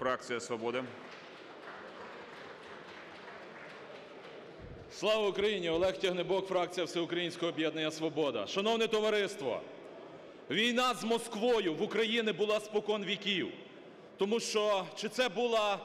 фракція Свобода. Слава Україні! Олег Тягнебок, фракція Всеукраїнського об'єднання «Свобода». Шановне товариство, війна з Москвою в Україні була спокон віків. Тому що чи це була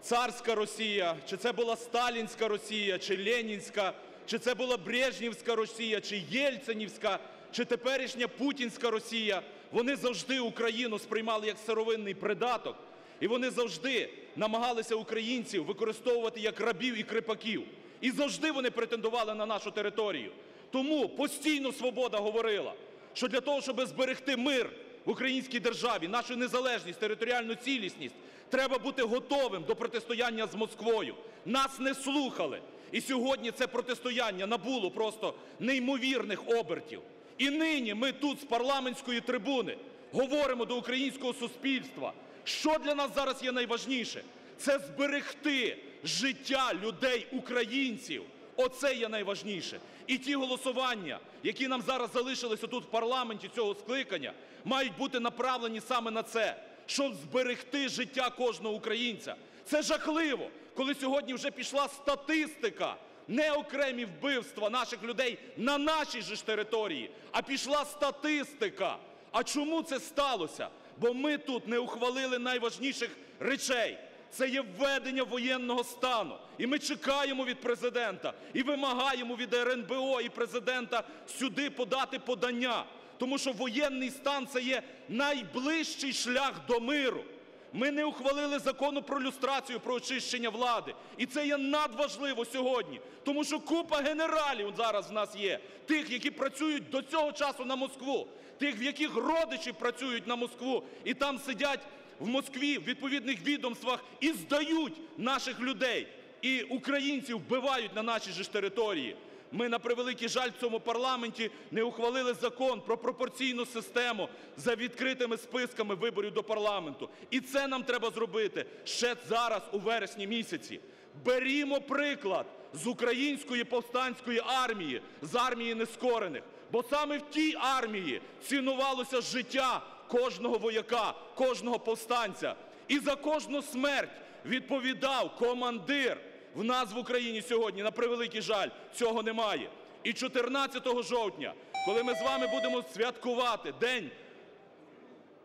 царська Росія, чи це була сталінська Росія, чи ленінська, чи це була брежнівська Росія, чи єльцинівська, чи теперішня путінська Росія, вони завжди Україну сприймали як сировинний придаток, і вони завжди намагалися українців використовувати як рабів і кріпаків. І завжди вони претендували на нашу територію. Тому постійно "Свобода" говорила, що для того, щоб зберегти мир в українській державі, нашу незалежність, територіальну цілісність, треба бути готовим до протистояння з Москвою. Нас не слухали. І сьогодні це протистояння набуло просто неймовірних обертів. І нині ми тут з парламентської трибуни говоримо до українського суспільства, що для нас зараз є найважніше – це зберегти життя людей, українців. Оце є найважніше. І ті голосування, які нам зараз залишилися тут в парламенті цього скликання, мають бути направлені саме на це, щоб зберегти життя кожного українця. Це жахливо, коли сьогодні вже пішла статистика, не окремі вбивства наших людей на нашій же ж території, а пішла статистика. А чому це сталося? Бо ми тут не ухвалили найважніших речей. Це є введення воєнного стану. І ми чекаємо від Президента і вимагаємо від РНБО і Президента сюди подати подання. Тому що воєнний стан – це є найближчий шлях до миру. Ми не ухвалили Закону про люстрацію, про очищення влади. І це є надважливо сьогодні. Тому що купа генералів зараз в нас є, тих, які працюють до цього часу на Москву, тих, в яких родичі працюють на Москву, і там сидять в Москві в відповідних відомствах і здають наших людей. І українців вбивають на нашій же ж території. Ми, на превеликий жаль, в цьому парламенті не ухвалили Закон про пропорційну систему за відкритими списками виборів до парламенту. І це нам треба зробити ще зараз, у вересні місяці. Берімо приклад з української повстанської армії, з армії нескорених. Бо саме в тій армії цінувалося життя кожного вояка, кожного повстанця. І за кожну смерть відповідав командир. В нас в Україні сьогодні, на превеликий жаль, цього немає. І 14 жовтня, коли ми з вами будемо святкувати День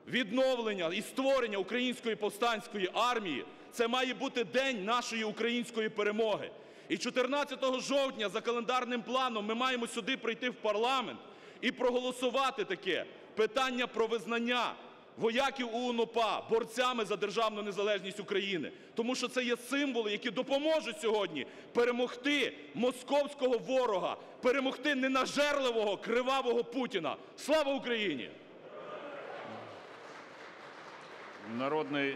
відновлення і створення Української повстанської армії, це має бути день нашої української перемоги. І 14 жовтня за календарним планом ми маємо сюди прийти в парламент і проголосувати таке питання про визнання вояків УНОПА, борцями за державну незалежність України. Тому що це є символи, які допоможуть сьогодні перемогти московського ворога, перемогти ненажерливого, кривавого Путіна. Слава Україні! Народний